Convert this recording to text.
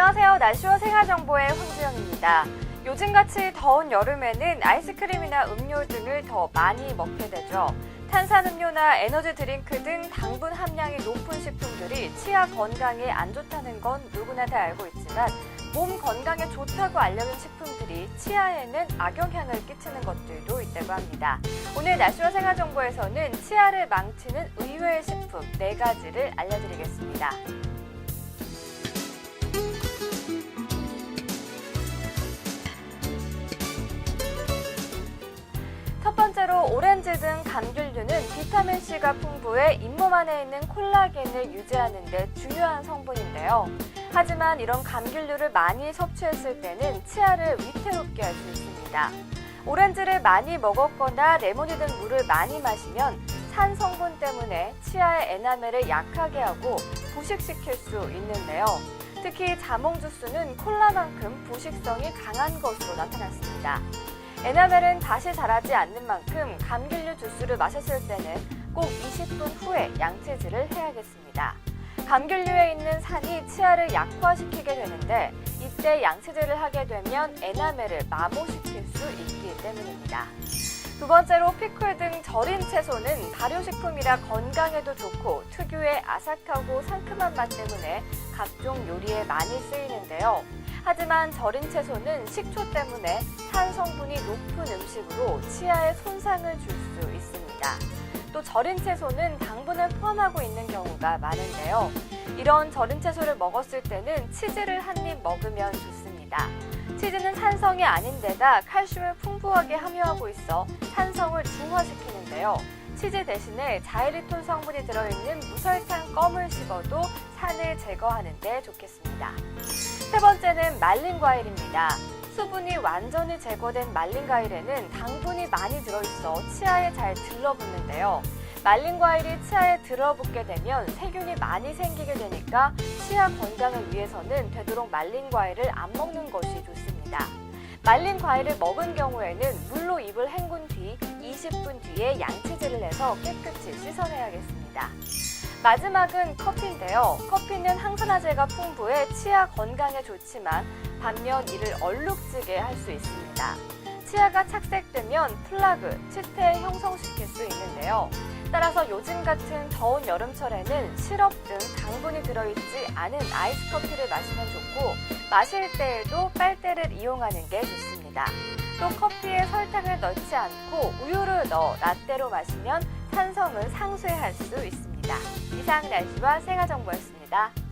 안녕하세요. 날씨와 생활정보의 황주영입니다. 요즘같이 더운 여름에는 아이스크림이나 음료 등을 더 많이 먹게 되죠. 탄산음료나 에너지 드링크 등 당분 함량이 높은 식품들이 치아 건강에 안 좋다는 건 누구나 다 알고 있지만 몸 건강에 좋다고 알려진 식품들이 치아에는 악영향을 끼치는 것들도 있다고 합니다. 오늘 날씨와 생활정보에서는 치아를 망치는 의외의 식품 4가지를 알려드리겠습니다. 오렌지 등 감귤류는 비타민C가 풍부해 잇몸 안에 있는 콜라겐을 유지하는 데 중요한 성분인데요. 하지만 이런 감귤류를 많이 섭취했을 때는 치아를 위태롭게 할 수 있습니다. 오렌지를 많이 먹었거나 레몬이 든 물을 많이 마시면 산 성분 때문에 치아의 에나멜을 약하게 하고 부식시킬 수 있는데요. 특히 자몽 주스는 콜라만큼 부식성이 강한 것으로 나타났습니다. 에나멜은 다시 자라지 않는 만큼 감귤류 주스를 마셨을 때는 꼭 20분 후에 양치질을 해야겠습니다. 감귤류에 있는 산이 치아를 약화시키게 되는데 이때 양치질을 하게 되면 에나멜을 마모시킬 수 있기 때문입니다. 두 번째로 피클 등 절인 채소는 발효식품이라 건강에도 좋고 특유의 아삭하고 상큼한 맛 때문에 각종 요리에 많이 쓰이는데요. 하지만 절인 채소는 식초 때문에 탄 성분이 높은 음식으로 치아에 손상을 줄 수 있습니다. 또 절인 채소는 당분을 포함하고 있는 경우가 많은데요. 이런 절인 채소를 먹었을 때는 치즈를 한 입 먹으면 좋습니다. 치즈는 산성이 아닌 데다 칼슘을 풍부하게 함유하고 있어 산성을 중화시키는데요. 치즈 대신에 자일리톨 성분이 들어있는 무설탕 껌을 씹어도 산을 제거하는 데 좋겠습니다. 말린 과일입니다. 수분이 완전히 제거된 말린 과일에는 당분이 많이 들어있어 치아에 잘 들러붙는데요. 말린 과일이 치아에 들어붙게 되면 세균이 많이 생기게 되니까 치아 건강을 위해서는 되도록 말린 과일을 안 먹는 것이 좋습니다. 말린 과일을 먹은 경우에는 물로 입을 헹군 뒤 20분 뒤에 양치질을 해서 깨끗이 씻어내야겠습니다. 마지막은 커피인데요. 커피는 항산화제가 풍부해 치아 건강에 좋지만 반면 이를 얼룩지게 할 수 있습니다. 치아가 착색되면 플라그, 치태 형성시킬 수 있는데요. 따라서 요즘 같은 더운 여름철에는 시럽 등 당분이 들어있지 않은 아이스 커피를 마시면 좋고 마실 때에도 빨대를 이용하는 게 좋습니다. 또 커피에 설탕을 넣지 않고 우유를 넣어 라떼로 마시면 산성을 상쇄할 수 이상 날씨와 생활정보였습니다.